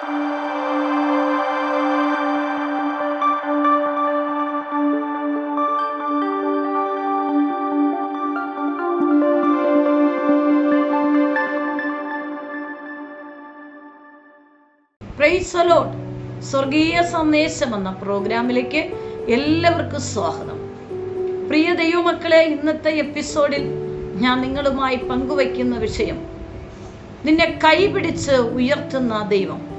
സ്വർഗീയ സന്ദേശം എന്ന പ്രോഗ്രാമിലേക്ക് എല്ലാവർക്കും സ്വാഗതം. പ്രിയ ദൈവമക്കളെ ഇന്നത്തെ എപ്പിസോഡിൽ ഞാൻ നിങ്ങളുമായി പങ്കുവയ്ക്കുന്ന വിഷയം നിന്നെ കൈപിടിച്ച് ഉയർത്തുന്ന ദൈവം.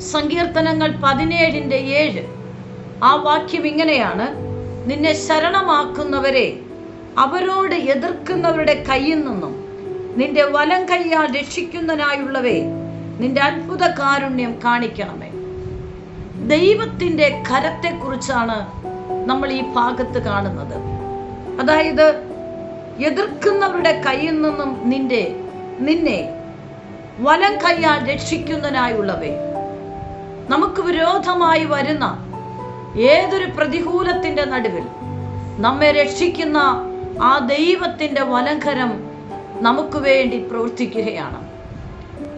സങ്കീർത്തനങ്ങൾ പതിനേഴിന്റെ ഏഴ്. ആ വാക്യം ഇങ്ങനെയാണ്. നിന്നെ ശരണമാക്കുന്നവരെ അവരോട് എതിർക്കുന്നവരുടെ കയ്യിൽ നിന്നും നിന്റെ വലം കയ്യാൽ രക്ഷിക്കുന്നതിനായുള്ളവേ നിന്റെ അത്ഭുത കാരുണ്യം കാണിക്കണമേ. ദൈവത്തിന്റെ കരത്തെക്കുറിച്ചാണ് നമ്മൾ ഈ ഭാഗത്ത് കാണുന്നത്. അതായത് എതിർക്കുന്നവരുടെ കയ്യിൽ നിന്നും നിന്റെ നിന്നെ വലം കയ്യാൽ രക്ഷിക്കുന്നതിനായുള്ളവേ നമുക്ക് വിരോധമായി വരുന്ന ഏതൊരു പ്രതികൂലത്തിന്റെ നടുവിൽ നമ്മെ രക്ഷിക്കുന്ന ആ ദൈവത്തിന്റെ വലങ്കരം നമുക്ക് വേണ്ടി പ്രവർത്തിക്കുകയാണ്.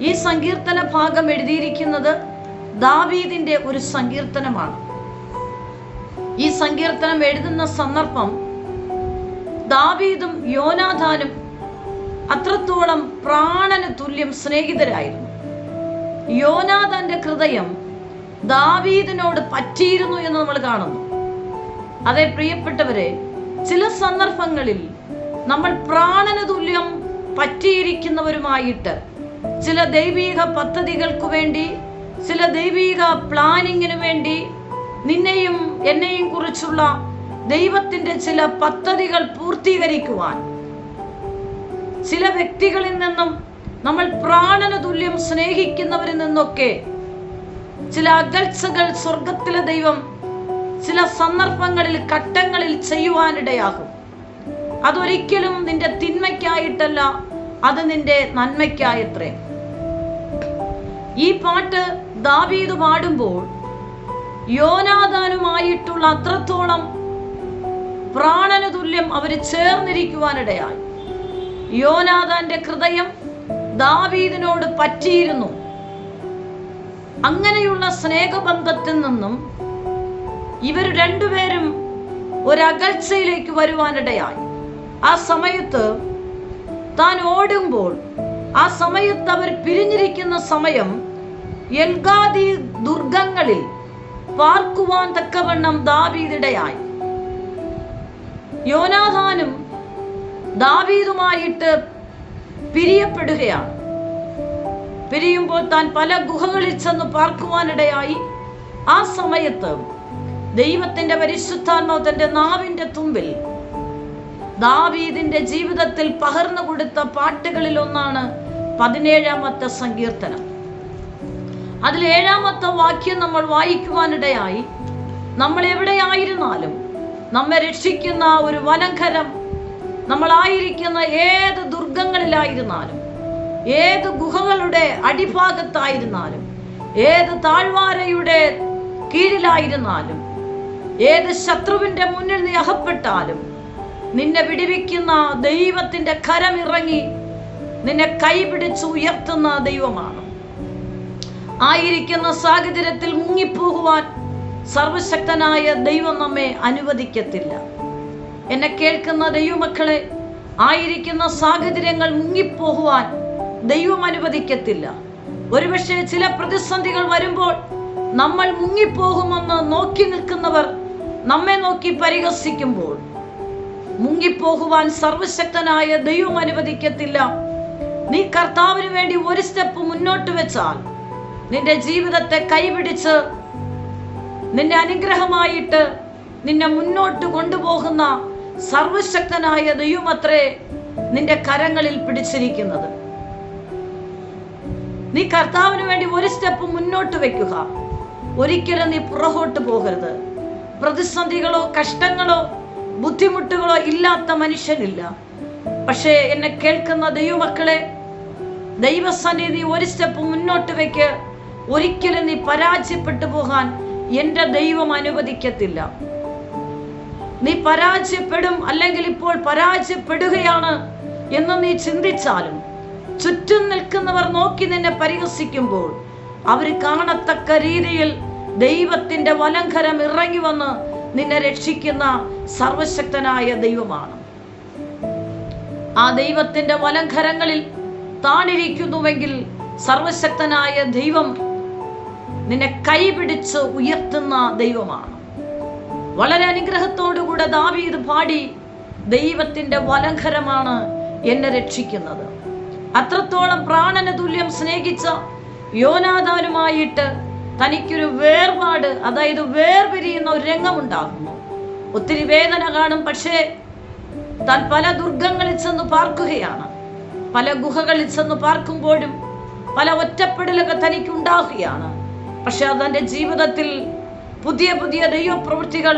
ഈ സങ്കീർത്തന ഭാഗം എഴുതിയിരിക്കുന്നത് ദാവീദിന്റെ ഒരു സങ്കീർത്തനമാണ്. ഈ സങ്കീർത്തനം എഴുതുന്ന സന്ദർഭം ദാവീദും യോനാഥാനും അത്രത്തോളം പ്രാണന് തുല്യം സ്നേഹിതരായിരുന്നു. യോനാഥാന്റെ ഹൃദയം ദാവീദിനോട് പറ്റിയിരുന്നു എന്ന് നമ്മൾ കാണുന്നു. അതെ പ്രിയപ്പെട്ടവരെ ചില സന്ദർഭങ്ങളിൽ നമ്മൾ പ്രാണന തുല്യം പറ്റിയിരിക്കുന്നവരുമായിട്ട് ചില ദൈവീക പദ്ധതികൾക്ക് വേണ്ടി ചില ദൈവീക പ്ലാനിങ്ങിനു വേണ്ടി നിന്നെയും എന്നെയും കുറിച്ചുള്ള ദൈവത്തിന്റെ ചില പദ്ധതികൾ പൂർത്തീകരിക്കുവാൻ ചില വ്യക്തികളിൽ നിന്നും നമ്മൾ പ്രാണന തുല്യം സ്നേഹിക്കുന്നവരിൽ നിന്നൊക്കെ ചില അകൽച്ചകൾ സ്വർഗത്തിലെ ദൈവം ചില സന്ദർഭങ്ങളിൽ ഘട്ടങ്ങളിൽ ചെയ്യുവാനിടയാകും. അതൊരിക്കലും നിന്റെ തിന്മയ്ക്കായിട്ടല്ല അത് നിന്റെ നന്മയ്ക്കായത്രേ. ഈ പാട്ട് ദാവീദ് പാടുമ്പോൾ യോനാദാനുമായിട്ടുള്ള അത്രത്തോളം പ്രാണന തുല്യം അവർ ചേർന്നിരിക്കുവാനിടയായി. യോനാദാന്റെ ഹൃദയം ദാവീദിനോട് പറ്റിയിരുന്നു. അങ്ങനെയുള്ള സ്നേഹബന്ധത്തിൽ നിന്നും ഇവർ രണ്ടുപേരും ഒരകൽച്ചയിലേക്ക് വരുവാനിടയായി. ആ സമയത്ത് താൻ ഓടുമ്പോൾ ആ സമയത്ത് അവർ പിരിഞ്ഞിരിക്കുന്ന സമയം എൽഗാദി ദുർഗങ്ങളിൽ പാർക്കുവാൻ തക്കവണ്ണം ദാവീദിടയായി. യോനാഥാനും ദാവീദുമായിട്ട് പിരിയപ്പെടുകയാണ്. പിരിയുമ്പോൾ താൻ പല ഗുഹകളിൽ ചെന്ന് പാർക്കുവാനിടയായി. ആ സമയത്ത് ദൈവത്തിന്റെ പരിശുദ്ധാത്മാവ് തന്റെ നാവിന്റെ തുമ്പിൽ ദാവീദിന്റെ ജീവിതത്തിൽ പകർന്നു കൊടുത്ത പാട്ടുകളിൽ ഒന്നാണ് പതിനേഴാമത്തെ സങ്കീർത്തനം. അതിൽ ഏഴാമത്തെ വാക്യം നമ്മൾ വായിക്കുവാനിടയായി. നമ്മൾ എവിടെയായിരുന്നാലും നമ്മെ രക്ഷിക്കുന്ന ഒരു വലങ്കരം നമ്മളായിരിക്കുന്ന ഏത് ദുർഗങ്ങളിലായിരുന്നാലും ഏത് ഗുഹകളുടെ അടിഭാഗത്തായിരുന്നാലും ഏത് താഴ്വാരയുടെ കീഴിലായിരുന്നാലും ഏത് ശത്രുവിന്റെ മുന്നിൽ നീ അകപ്പെട്ടാലും നിന്നെ വിടിവിക്കുന്ന ദൈവത്തിന്റെ കരമിറങ്ങി നിന്നെ കൈപിടിച്ച് ഉയർത്തുന്ന ദൈവമാണ്. ആയിരിക്കുന്ന സാഹചര്യത്തിൽ മുങ്ങിപ്പോകുവാൻ സർവശക്തനായ ദൈവം നമ്മെ അനുവദിക്കത്തില്ല. എന്നെ കേൾക്കുന്ന ദൈവമക്കളെ ആയിരിക്കുന്ന സാഹചര്യങ്ങൾ മുങ്ങിപ്പോകുവാൻ ദൈവം അനുവദിക്കത്തില്ല. ഒരുപക്ഷെ ചില പ്രതിസന്ധികൾ വരുമ്പോൾ നമ്മൾ മുങ്ങിപ്പോകുമെന്ന് നോക്കി നിൽക്കുന്നവർ നമ്മെ നോക്കി പരിഹസിക്കുമ്പോൾ മുങ്ങിപ്പോകുവാൻ സർവശക്തനായ ദൈവം അനുവദിക്കത്തില്ല. നീ കർത്താവിന് വേണ്ടി ഒരു സ്റ്റെപ്പ് മുന്നോട്ട് വെച്ചാൽ നിന്റെ ജീവിതത്തെ കൈപിടിച്ച് നിന്റെ അനുഗ്രഹമായിട്ട് നിന്നെ മുന്നോട്ട് കൊണ്ടുപോകുന്ന സർവശക്തനായ ദൈവമത്രേ നിന്റെ കരങ്ങളിൽ പിടിച്ചിരിക്കുന്നത്. നീ കർത്താവിന് വേണ്ടി ഒരു സ്റ്റെപ്പ് മുന്നോട്ട് വെക്കുക. ഒരിക്കലും നീ പുറകോട്ട് പോകരുത്. പ്രതിസന്ധികളോ കഷ്ടങ്ങളോ ബുദ്ധിമുട്ടുകളോ ഇല്ലാത്ത മനുഷ്യനില്ല. പക്ഷേ എന്നെ കേൾക്കുന്ന ദൈവമക്കളെ ദൈവസന്നിധി ഒരു സ്റ്റെപ്പ് മുന്നോട്ട് വെക്ക്. ഒരിക്കലും നീ പരാജയപ്പെട്ടു പോകാൻ എന്റെ ദൈവം അനുവദിക്കത്തില്ല. നീ പരാജയപ്പെടും അല്ലെങ്കിൽ ഇപ്പോൾ പരാജയപ്പെടുകയാണ് എന്ന് നീ ചിന്തിച്ചാലും ചുറ്റും നിൽക്കുന്നവർ നോക്കി നിന്നെ പരിഹസിക്കുമ്പോൾ അവർ കാണത്തക്ക രീതിയിൽ ദൈവത്തിന്റെ വലങ്കരം ഇറങ്ങി വന്ന് നിന്നെ രക്ഷിക്കുന്ന സർവശക്തനായ ദൈവമാണ്. ആ ദൈവത്തിന്റെ വലങ്കരങ്ങളിൽ താണിരിക്കുന്നുവെങ്കിൽ സർവശക്തനായ ദൈവം നിന്നെ കൈപിടിച്ച് ഉയർത്തുന്ന ദൈവമാണ്. വളരെ അനുഗ്രഹത്തോടുകൂടെ ദാവീദ് പാടി ദൈവത്തിന്റെ വലങ്കരമാണ് എന്നെ രക്ഷിക്കുന്നത്. അത്രത്തോളം പ്രാണന തുല്യം സ്നേഹിച്ച യോനാദാനുമായിട്ട് തനിക്കൊരു വേർപാട് അതായത് വേർപിരിയുന്ന ഒരു രംഗമുണ്ടാകുന്നു. ഒത്തിരി വേദന കാണും പക്ഷേ താൻ പല ദുർഗങ്ങളിൽ ചെന്ന് പാർക്കുകയാണ്. പല ഗുഹകളിൽ ചെന്ന് പാർക്കുമ്പോഴും പല ഒറ്റപ്പെടലൊക്കെ തനിക്ക് ഉണ്ടാകുകയാണ് പക്ഷെ അതെന്റെ ജീവിതത്തിൽ പുതിയ പുതിയ ദൈവപ്രവൃത്തികൾ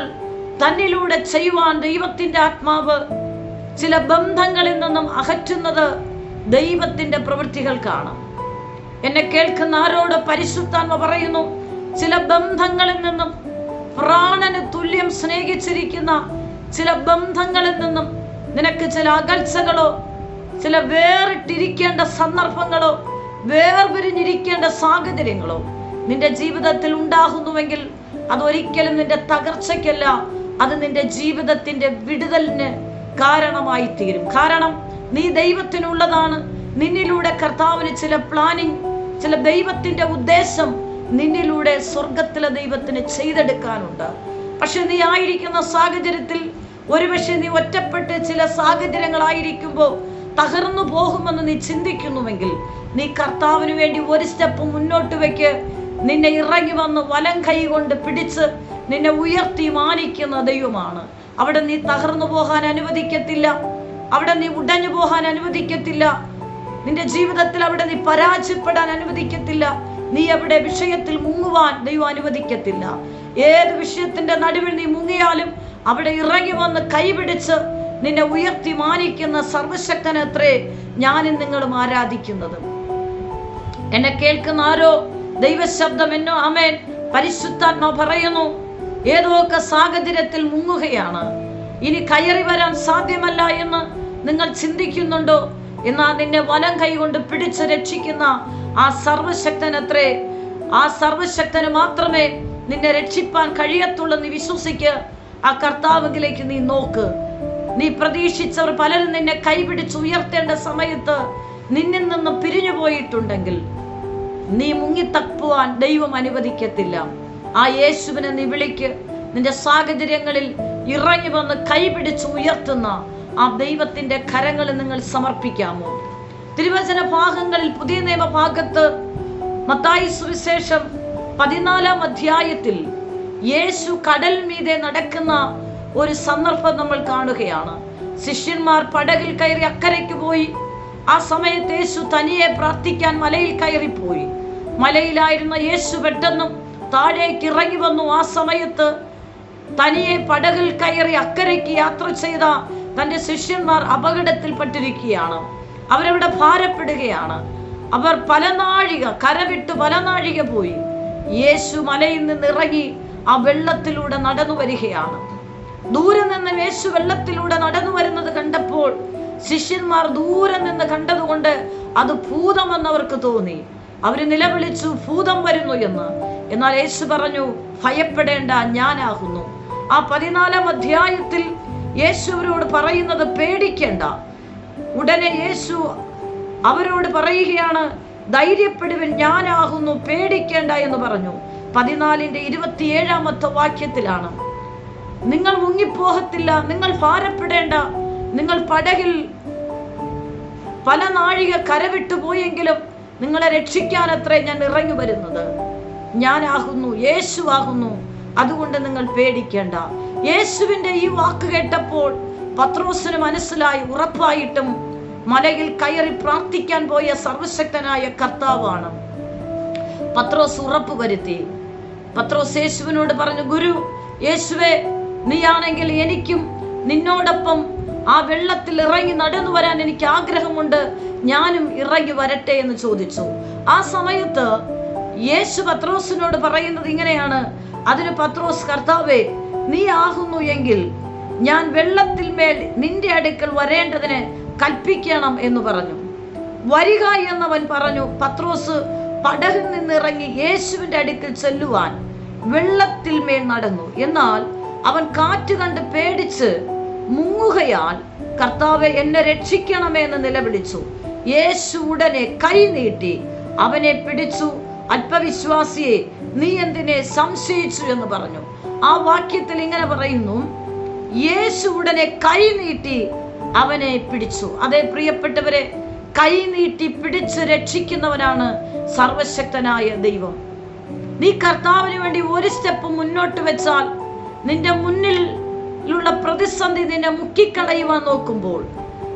തന്നിലൂടെ ചെയ്യുവാൻ ദൈവത്തിന്റെ ആത്മാവ് ചില ബന്ധങ്ങളിൽ നിന്നും അകറ്റുന്നത് ദൈവത്തിന്റെ പ്രവൃത്തികൾക്കാണ് എന്നെ കേൾക്കുന്ന ആരോട് പരിശുദ്ധാത്മ പറയുന്നു ചില ബന്ധങ്ങളിൽ നിന്നും പ്രാണന് തുല്യം സ്നേഹിച്ചിരിക്കുന്ന ചില ബന്ധങ്ങളിൽ നിന്നും നിനക്ക് ചില അകൽച്ചകളോ ചില വേറിട്ടിരിക്കേണ്ട സന്ദർഭങ്ങളോ വേർപിരിഞ്ഞിരിക്കേണ്ട സാഹചര്യങ്ങളോ നിന്റെ ജീവിതത്തിൽ ഉണ്ടാകുന്നുവെങ്കിൽ അതൊരിക്കലും നിന്റെ തകർച്ചയ്ക്കല്ല അത് നിന്റെ ജീവിതത്തിന്റെ വിടുതലിന് കാരണമായി തീരും കാരണം നീ ദൈവത്തിനുള്ളതാണ്. നിന്നിലൂടെ കർത്താവിന് ചില പ്ലാനിങ് ചില ദൈവത്തിന്റെ ഉദ്ദേശം നിന്നിലൂടെ സ്വർഗത്തിലെ ദൈവത്തിന് ചെയ്തെടുക്കാനുണ്ട്. പക്ഷെ നീ ആയിരിക്കുന്ന സാഹചര്യത്തിൽ ഒരുപക്ഷെ നീ ഒറ്റപ്പെട്ട് ചില സാഹചര്യങ്ങളായിരിക്കുമ്പോൾ തകർന്നു പോകുമെന്ന് നീ ചിന്തിക്കുന്നുവെങ്കിൽ നീ കർത്താവിന് വേണ്ടി ഒരു സ്റ്റെപ്പ് മുന്നോട്ട് വെക്ക്. നിന്നെ ഇറങ്ങി വന്ന് വലം കൈ കൊണ്ട് പിടിച്ച് നിന്നെ ഉയർത്തി മാനിക്കുന്ന ദൈവമാണ്. അവിടെ നീ തകർന്നു പോകാൻ അനുവദിക്കത്തില്ല. അവിടെ നീ ഉടഞ്ഞു പോകാൻ അനുവദിക്കത്തില്ല. നിന്റെ ജീവിതത്തിൽ അവിടെ നീ പരാജയപ്പെടാൻ അനുവദിക്കത്തില്ല. നീ അവിടെ വിഷയത്തിൽ മുങ്ങുവാൻ ദൈവം അനുവദിക്കത്തില്ല. ഏത് വിഷയത്തിന്റെ നടുവിൽ നീ മുങ്ങിയാലും അവിടെ ഇറങ്ങി വന്ന് കൈപിടിച്ച് നിന്നെ ഉയർത്തി മാനിക്കുന്ന സർവശക്തനത്രേ ഞാനും നിങ്ങളും ആരാധിക്കുന്നത്. എന്നെ കേൾക്കുന്ന ആരോ ദൈവശബ്ദം എന്നോ അമേൻ പരിശുദ്ധാത്മ പറയുന്നു ഏതോ ഒക്കെ സാഹചര്യത്തിൽ മുങ്ങുകയാണ്? ഇനി കയറി വരാൻ സാധ്യമല്ല എന്ന് നിങ്ങൾ ചിന്തിക്കുന്നുണ്ടോ? എന്നാ നിന്നെ വലം കൈകൊണ്ട് പിടിച്ച് രക്ഷിക്കുന്ന ആ സർവശക്തനത്രേ ആ സർവശക്തന് മാത്രമേ നിന്നെ രക്ഷിപ്പാൻ കഴിയത്തുള്ളൂ നീ വിശ്വസിക്ക്. ആ കർത്താവിലേക്ക് നീ നോക്ക്. നീ പ്രതീക്ഷിച്ചവർ പലരും നിന്നെ കൈപിടിച്ച് ഉയർത്തേണ്ട സമയത്ത് നിന്നിൽ നിന്ന് പിരിഞ്ഞു പോയിട്ടുണ്ടെങ്കിൽ നീ മുങ്ങിത്തപ്പുവാൻ ദൈവം അനുവദിക്കത്തില്ല. ആ യേശുവിനെ നീ വിളിക്ക്. നിന്റെ സാഹചര്യങ്ങളിൽ ഇറങ്ങി വന്ന് കൈപിടിച്ച് ഉയർത്തുന്ന ആ ദൈവത്തിന്റെ കരങ്ങളിൽ നിങ്ങൾ സമർപ്പിക്കാമോ? തിരുവചന ഭാഗങ്ങളിൽ പുതിയ നിയമ ഭാഗത്ത് മത്തായി സുവിശേഷം പതിനാലാം അധ്യായത്തിൽ യേശു കടൽ മീതെ നടക്കുന്ന ഒരു സന്ദർഭം നമ്മൾ കാണുകയാണ്. ശിഷ്യന്മാർ പടകിൽ കയറി അക്കരയ്ക്ക് പോയി. ആ സമയത്ത് യേശു തനിയെ പ്രാർത്ഥിക്കാൻ മലയിൽ കയറിപ്പോയി. മലയിലായിരുന്ന യേശു പെട്ടെന്നും താഴേക്ക് ഇറങ്ങി വന്നു. ആ സമയത്ത് തനിയെ പടകിൽ കയറി അക്കരയ്ക്ക് യാത്ര ചെയ്ത തന്റെ ശിഷ്യന്മാർ അപകടത്തിൽപ്പെട്ടിരിക്കുകയാണ്. അവരവിടെ ഭാരപ്പെടുകയാണ്. അവർ പലനാഴിക കരവിട്ട് പലനാഴിക പോയി. യേശു മലയിൽ നിന്ന് ഇറങ്ങി ആ വെള്ളത്തിലൂടെ നടന്നു വരികയാണ്. ദൂരെ നിന്ന് യേശു വെള്ളത്തിലൂടെ നടന്നു വരുന്നത് കണ്ടപ്പോൾ ശിഷ്യന്മാർ ദൂരെ നിന്ന് കണ്ടതുകൊണ്ട് അത് ഭൂതമെന്നവർക്ക് തോന്നി. അവർ നിലവിളിച്ചു ഭൂതം വരുന്നു എന്ന്. എന്നാൽ യേശു പറഞ്ഞു ഭയപ്പെടേണ്ട ഞാനാകുന്നു. ആ പതിനാലാം അധ്യായത്തിൽ യേശു അവരോട് പറയുന്നത് പേടിക്കണ്ട. ഉടനെ യേശു അവരോട് പറയുകയാണ് ധൈര്യപ്പെടുവൻ ഞാനാകുന്നു പേടിക്കേണ്ട എന്ന് പറഞ്ഞു. പതിനാലിന്റെ ഇരുപത്തിയേഴാമത്തെ വാക്യത്തിലാണ്. നിങ്ങൾ മുങ്ങിപ്പോകത്തില്ല നിങ്ങൾ ഭാരപ്പെടേണ്ട. നിങ്ങൾ പടകിൽ പല നാഴിക കരവിട്ടു പോയെങ്കിലും നിങ്ങളെ രക്ഷിക്കാൻ അത്ര ഞാൻ ഇറങ്ങി വരുന്നത്. ഞാനാകുന്നു യേശു ആകുന്നു. അതുകൊണ്ട് നിങ്ങൾ പേടിക്കേണ്ട. യേശുവിന്റെ ഈ വാക്ക് കേട്ടപ്പോൾ പത്രോസിന് മനസ്സിലായി ഉറപ്പായിട്ടും മലയിൽ കയറി പ്രാർത്ഥിക്കാൻ പോയ സർവശക്തനായ കർത്താവാണ്. പത്രോസ് ഉറപ്പ് വരുത്തി. പത്രോസ് യേശുവിനോട് പറഞ്ഞു ഗുരു യേശുവേ നീയാണെങ്കിൽ എനിക്കും നിന്നോടൊപ്പം ആ വെള്ളത്തിൽ ഇറങ്ങി നടന്നു വരാൻ എനിക്ക് ആഗ്രഹമുണ്ട്. ഞാനും ഇറങ്ങി വരട്ടെ എന്ന് ചോദിച്ചു. ആ സമയത്ത് യേശു പത്രോസിനോട് പറയുന്നത് ഇങ്ങനെയാണ്. അതിന് പത്രോസ് കർത്താവേ നീ ആകുന്നു എങ്കിൽ ഞാൻ വെള്ളത്തിൽ മേൽ നിന്റെ അടുക്കൽ വരേണ്ടതിന് കൽപ്പിക്കണം എന്ന് പറഞ്ഞു. വരിക എന്നവൻ പറഞ്ഞു പത്രോസ് പടകിൽ നിന്നിറങ്ങി യേശുവിന്റെ അടുക്കൽ ചെല്ലുവാൻ വെള്ളത്തിൽ മേൽ നടന്നു. എന്നാൽ അവൻ കാറ്റ് കണ്ട് പേടിച്ച് മുങ്ങുകയാൽ കർത്താവെ എന്നെ രക്ഷിക്കണമേ എന്ന് നിലവിളിച്ചു. യേശു ഉടനെ കൈ നീട്ടി അവനെ പിടിച്ചു. അല്പവിശ്വാസിയെ നീ എന്തിനെ സംശയിച്ചു എന്ന് പറഞ്ഞു. ആ വാക്യത്തിൽ ഇങ്ങനെ പറയുന്നു യേശു ഉടനെ കൈ നീട്ടി അവനെ പിടിച്ചു. അതേ പ്രിയപ്പെട്ടവരെ കൈ നീട്ടി പിടിച്ച് രക്ഷിക്കുന്നവനാണ് സർവശക്തനായ ദൈവം. നീ കർത്താവിന് വേണ്ടി ഒരു സ്റ്റെപ്പ് മുന്നോട്ട് വെച്ചാൽ നിന്റെ മുന്നിലുള്ള പ്രതിസന്ധി നിന്നെ മുക്കിക്കളയുവാൻ നോക്കുമ്പോൾ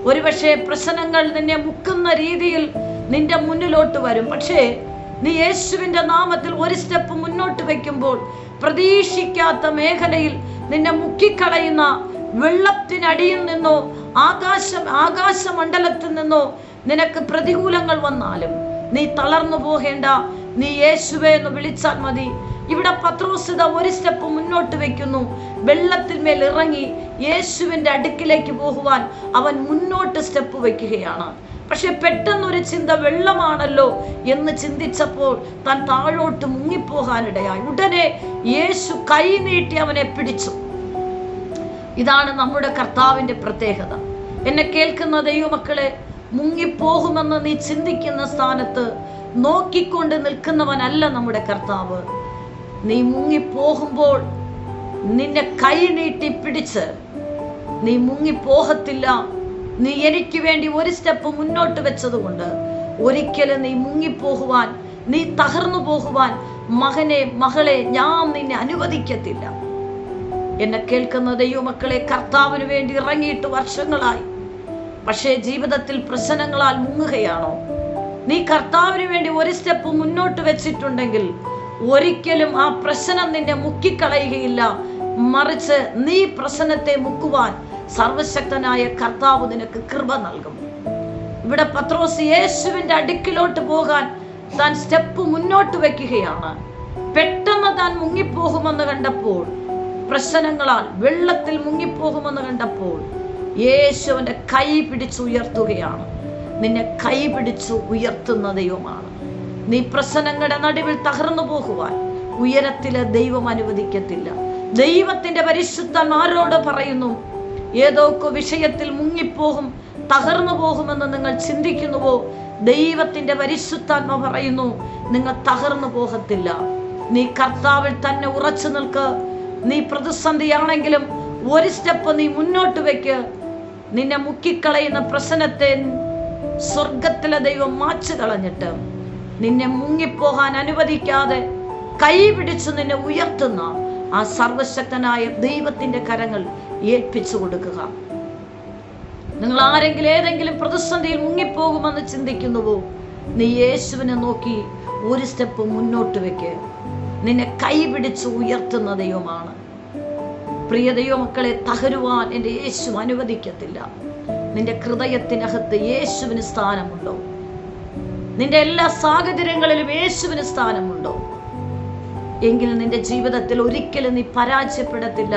ഒരുപക്ഷെ പ്രശ്നങ്ങൾ നിന്നെ മുക്കുന്ന രീതിയിൽ നിന്റെ മുന്നിലോട്ട് വരും. പക്ഷേ നീ യേശുവിന്റെ നാമത്തിൽ ഒരു സ്റ്റെപ്പ് മുന്നോട്ട് വെക്കുമ്പോൾ പ്രതീക്ഷിക്കാത്ത മേഖലയിൽ നിന്നെ മുക്കിക്കളയുന്ന വെള്ളത്തിനടിയിൽ നിന്നോ ആകാശം ആകാശമണ്ഡലത്തിൽ നിന്നോ നിനക്ക് പ്രതികൂലങ്ങൾ വന്നാലും നീ തളർന്നു പോകേണ്ട നീ യേശുവേ എന്ന് വിളിച്ചാൽ മതി. ഇവിടെ പത്രോസിത ഒരു സ്റ്റെപ്പ് മുന്നോട്ട് വെക്കുന്നു. വെള്ളത്തിൽ മേൽ ഇറങ്ങി യേശുവിന്റെ അടുക്കിലേക്ക് പോകുവാൻ അവൻ മുന്നോട്ട് സ്റ്റെപ്പ് വയ്ക്കുകയാണ് പക്ഷെ പെട്ടെന്നൊരു ചിന്ത വെള്ളമാണല്ലോ എന്ന് ചിന്തിച്ചപ്പോൾ താൻ താഴോട്ട് മുങ്ങിപ്പോകാനിടയായി. ഉടനെ യേശു കൈ നീട്ടി അവനെ പിടിച്ചു. ഇതാണ് നമ്മുടെ കർത്താവിന്റെ പ്രത്യേകത. എന്നെ കേൾക്കുന്ന ദൈവമക്കളെ മുങ്ങിപ്പോകുമെന്ന് നീ ചിന്തിക്കുന്ന സ്ഥാനത്ത് നോക്കിക്കൊണ്ട് നിൽക്കുന്നവനല്ല നമ്മുടെ കർത്താവ്. നീ മുങ്ങിപ്പോകുമ്പോൾ നിന്നെ കൈ നീട്ടി പിടിച്ച് നീ മുങ്ങിപ്പോകത്തില്ല. നീ എനിക്ക് വേണ്ടി ഒരു സ്റ്റെപ്പ് മുന്നോട്ട് വെച്ചതുകൊണ്ട് ഒരിക്കലും നീ മുങ്ങിപ്പോകുവാൻ നീ തകർന്നു പോകുവാൻ മകനെ മകളെ ഞാൻ നിന്നെ അനുവദിക്കത്തില്ല. എന്നെ കേൾക്കുന്ന ദൈവമക്കളെ കർത്താവിന് വേണ്ടി ഇറങ്ങിയിട്ട് വർഷങ്ങളായി. പക്ഷേ ജീവിതത്തിൽ പ്രശ്നങ്ങളാൽ മുങ്ങുകയാണോ? നീ കർത്താവിന് വേണ്ടി ഒരു സ്റ്റെപ്പ് മുന്നോട്ട് വെച്ചിട്ടുണ്ടെങ്കിൽ ഒരിക്കലും ആ പ്രശ്നം നിന്നെ മുക്കിക്കളയുകയില്ല. മറിച്ച് നീ പ്രശ്നത്തെ മുക്കുവാൻ സർവശക്തനായ കർത്താവ് നിനക്ക് കൃപ നൽകും. ഇവിടെ പത്രോസ് യേശുവിന്റെ അടുക്കിലോട്ട് പോകാൻ താൻ സ്റ്റെപ്പ് മുന്നോട്ട് വെക്കുകയാണ്. പെട്ടെന്ന് താൻ മുങ്ങിപ്പോകുമെന്ന് കണ്ടപ്പോൾ പ്രശ്നങ്ങളാൽ വെള്ളത്തിൽ മുങ്ങിപ്പോകുമെന്ന് കണ്ടപ്പോൾ യേശുവിന്റെ കൈ പിടിച്ച് ഉയർത്തുകയാണ് നിന്നെ കൈ പിടിച്ചു ഉയർത്തുന്ന ദൈവമാണ്. നീ പ്രശ്നങ്ങളുടെ നടുവിൽ തകർന്നു പോകുവാൻ ഉയരത്തിലെ ദൈവം അനുവദിക്കത്തില്ല. ദൈവത്തിന്റെ പരിശുദ്ധന്മാരോട് പറയുന്നു? ഏതൊക്കെ വിഷയത്തിൽ മുങ്ങിപ്പോകും തകർന്നു പോകുമെന്ന് നിങ്ങൾ ചിന്തിക്കുന്നുവോ? ദൈവത്തിന്റെ പരിശുദ്ധാത്മ പറയുന്നു നിങ്ങൾ തകർന്നു പോകത്തില്ല. നീ കർത്താവിൽ തന്നെ ഉറച്ചു നിൽക്ക്. നീ പ്രതിസന്ധിയാണെങ്കിലും ഒരു സ്റ്റെപ്പ് നീ മുന്നോട്ട് വെക്ക്. നിന്നെ മുക്കിക്കളയുന്ന പ്രശ്നത്തെ സ്വർഗത്തിലെ ദൈവം മാച്ചു കളഞ്ഞിട്ട് നിന്നെ മുങ്ങിപ്പോകാൻ അനുവദിക്കാതെ കൈ പിടിച്ച് നിന്നെ ഉയർത്തുന്ന ആ സർവശക്തനായ ദൈവത്തിന്റെ കരങ്ങൾ ഏൽപ്പിച്ചു കൊടുക്കുക. നിങ്ങൾ ആരെങ്കിലും ഏതെങ്കിലും പ്രതിസന്ധിയിൽ മുങ്ങിപ്പോകുമെന്ന് ചിന്തിക്കുന്നുവോ? നീ യേശുവിനെ നോക്കി ഒരു സ്റ്റെപ്പ് മുന്നോട്ട് വെക്ക്. നിന്നെ കൈ പിടിച്ച് ഉയർത്തുന്ന ദൈവമാണ്. പ്രിയ ദൈവമക്കളെ തകരുവാൻ എന്റെ യേശു അനുവദിക്കത്തില്ല. നിന്റെ ഹൃദയത്തിനകത്ത് യേശുവിന് സ്ഥാനമുണ്ടോ? നിന്റെ എല്ലാ സാഹചര്യങ്ങളിലും യേശുവിന് സ്ഥാനമുണ്ടോ? എങ്കിൽ നിന്റെ ജീവിതത്തിൽ ഒരിക്കലും നീ പരാജയപ്പെടത്തില്ല.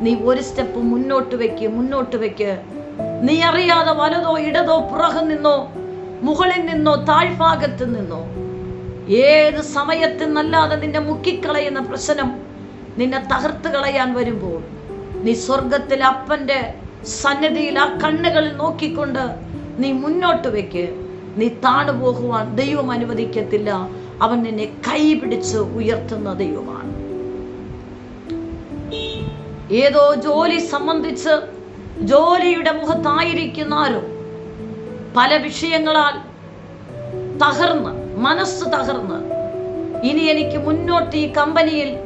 നീ ഒരു സ്റ്റെപ്പ് മുന്നോട്ട് വെക്ക് മുന്നോട്ട് വെക്ക്. നീ അറിയാതെ വലതോ ഇടതോ പുറകു നിന്നോ മുകളിൽ നിന്നോ താഴ്ഭാഗത്ത് നിന്നോ ഏത് സമയത്ത് നല്ലാതെ നിന്നെ മുക്കിക്കളയുന്ന പ്രശ്നം നിന്നെ തകർത്ത് കളയാൻ വരുമ്പോൾ നീ സ്വർഗത്തിൽ അപ്പന്റെ സന്നിധിയിൽ ആ കണ്ണുകളിൽ നോക്കിക്കൊണ്ട് നീ മുന്നോട്ട് വെക്ക്. നീ താണു പോകുവാൻ ദൈവം അനുവദിക്കത്തില്ല. അവൻ നിന്നെ കൈപിടിച്ച് ഉയർത്തുന്ന ദൈവമാണ്. ഏതോ ജോലി സംബന്ധിച്ച് ജോലിയുടെ മുഖത്തായിരിക്കുന്ന ആരോ പല വിഷയങ്ങളാൽ തകർന്ന് മനസ്സ് തകർന്ന് ഇനി എനിക്ക് മുന്നോട്ട് ഈ കമ്പനിയിൽ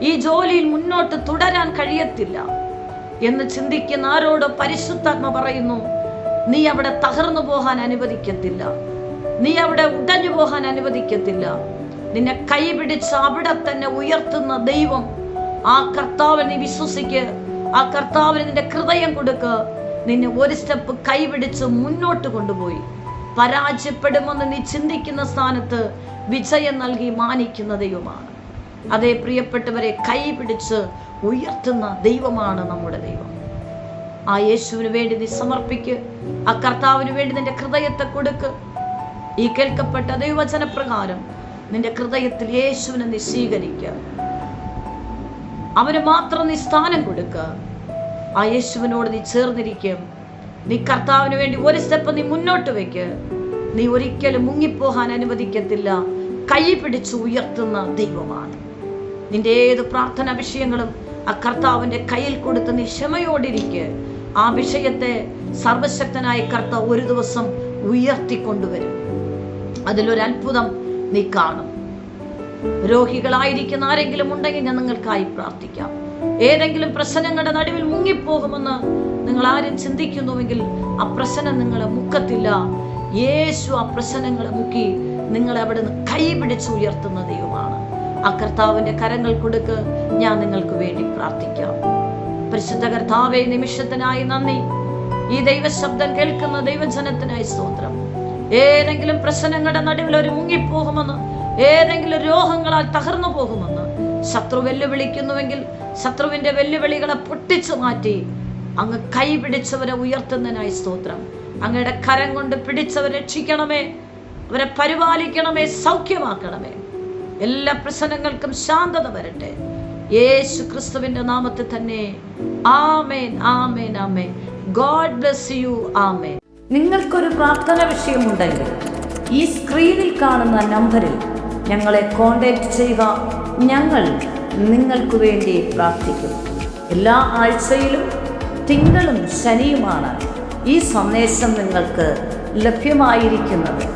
ഈ ജോലിയിൽ മുന്നോട്ട് തുടരാൻ കഴിയത്തില്ല. എന്ന് ചിന്തിക്കുന്ന ആരോട് പരിശുദ്ധാത്മ പറയുന്നു നീ അവിടെ തകർന്നു പോകാൻ അനുവദിക്കത്തില്ല. നീ അവിടെ ഉടഞ്ഞു പോകാൻ അനുവദിക്കത്തില്ല. നിന്നെ കൈപിടിച്ച് അവിടെ തന്നെ ഉയർത്തുന്ന ദൈവം ആ കർത്താവിനെ വിശ്വസിക്ക്. ആ കർത്താവിന് നിന്റെ ഹൃദയം കൊടുക്ക്. നിന്നെ ഒരു സ്റ്റെപ്പ് കൈപിടിച്ച് മുന്നോട്ട് കൊണ്ടുപോയി. പരാജയപ്പെടുമെന്ന് നീ ചിന്തിക്കുന്ന സ്ഥാനത്ത് വിജയം നൽകി മാനിക്കുന്ന ദൈവമാണ്. അതേ പ്രിയപ്പെട്ടവരെ കൈപിടിച്ച് ഉയർത്തുന്ന ദൈവമാണ് നമ്മുടെ ദൈവം. ആ യേശുവിന് വേണ്ടി നീ സമർപ്പിക്ക് ആ കർത്താവിന് വേണ്ടി നിന്റെ ഹൃദയത്തെ കൊടുക്ക്. ഈ കേൾക്കപ്പെട്ട ദൈവവചനപ്രകാരം നിന്റെ ഹൃദയത്തിൽ യേശുവിനെ നീ സ്വീകരിക്കുക അവന് മാത്രം നീ സ്ഥാനം കൊടുക്കുക ആ യേശുവിനോട് നീ ചേർന്നിരിക്കും. നീ കർത്താവിന് വേണ്ടി ഒരു സ്റ്റെപ്പ് നീ മുന്നോട്ട് വെക്ക്. നീ ഒരിക്കലും മുങ്ങിപ്പോകാൻ അനുവദിക്കത്തില്ല. കൈ പിടിച്ച് ഉയർത്തുന്ന ദൈവമാണ്. നിന്റെ ഏത് പ്രാർത്ഥന വിഷയങ്ങളും ആ കർത്താവിന്റെ കയ്യിൽ കൊടുത്ത് നീ ക്ഷമയോടിരിക്കുക ആ വിഷയത്തെ സർവശക്തനായ കർത്താവ് ഒരു ദിവസം ഉയർത്തിക്കൊണ്ടുവരും. അതിലൊരു അത്ഭുതം നീ കാണും. രോഗികളായിരിക്കുന്ന ആരെങ്കിലും ഉണ്ടെങ്കിൽ ഞാൻ നിങ്ങൾക്കായി പ്രാർത്ഥിക്കാം. ഏതെങ്കിലും പ്രശ്നങ്ങളുടെ നടുവിൽ മുങ്ങിപ്പോകുമെന്ന് നിങ്ങൾ ആരും ചിന്തിക്കുന്നുവെങ്കിൽ ആ പ്രശ്നം നിങ്ങളെ മുക്കത്തില്ല. യേശു ആ പ്രശ്നങ്ങളെ മുക്കി നിങ്ങളെ അവിടെ നിന്ന് ഉയർത്തുന്ന ദൈവമാണ് ആ കർത്താവിന്റെ കരങ്ങൾ കൊടുക്ക്. ഞാൻ നിങ്ങൾക്ക് വേണ്ടി പ്രാർത്ഥിക്കാം. പരിശുദ്ധ കർത്താവെ നിമിഷത്തിനായി നന്ദി. ഈ ദൈവശബ്ദം കേൾക്കുന്ന ദൈവജനത്തിനായി സ്തോത്രം. ഏതെങ്കിലും പ്രശ്നങ്ങളുടെ നടുവിൽ ഒരു മുങ്ങിപ്പോകുമെന്ന് ഏതെങ്കിലും രോഗങ്ങളാൽ തകർന്നു പോകുമെന്ന് ശത്രു വെല്ലുവിളിക്കുന്നുവെങ്കിൽ ശത്രുവിന്റെ വെല്ലുവിളികളെ പൊട്ടിച്ചു മാറ്റി അങ്ങ് കൈ പിടിച്ചവരെ ഉയർത്തുന്നതിനായി സ്തോത്രം. അങ്ങയുടെ കരം കൊണ്ട് പിടിച്ചവരെ രക്ഷിക്കണമേ. അവരെ പരിപാലിക്കണമേ സൗഖ്യമാക്കണമേ. എല്ലാ പ്രശ്നങ്ങൾക്കും ശാന്തത വരട്ടെ. യേശു ക്രിസ്തുവിന്റെ നാമത്തിൽ തന്നെ ആമേൻ ആമേൻ ആമേൻ. ഗോഡ് ബ്ലെസ് യു ആമേൻ. നിങ്ങൾക്കൊരു പ്രാർത്ഥന വിഷയമുണ്ടെങ്കിൽ ഈ സ്ക്രീനിൽ കാണുന്ന നമ്പറിൽ ഞങ്ങളെ കോൺടാക്റ്റ് ചെയ്യുക. ഞങ്ങൾ നിങ്ങൾക്ക് വേണ്ടി പ്രാർത്ഥിക്കും. എല്ലാ ആഴ്ചയിലും തിങ്കളും ശനിയുമാണ് ഈ സന്ദേശം നിങ്ങൾക്ക് ലഭ്യമായിരിക്കുന്നത്.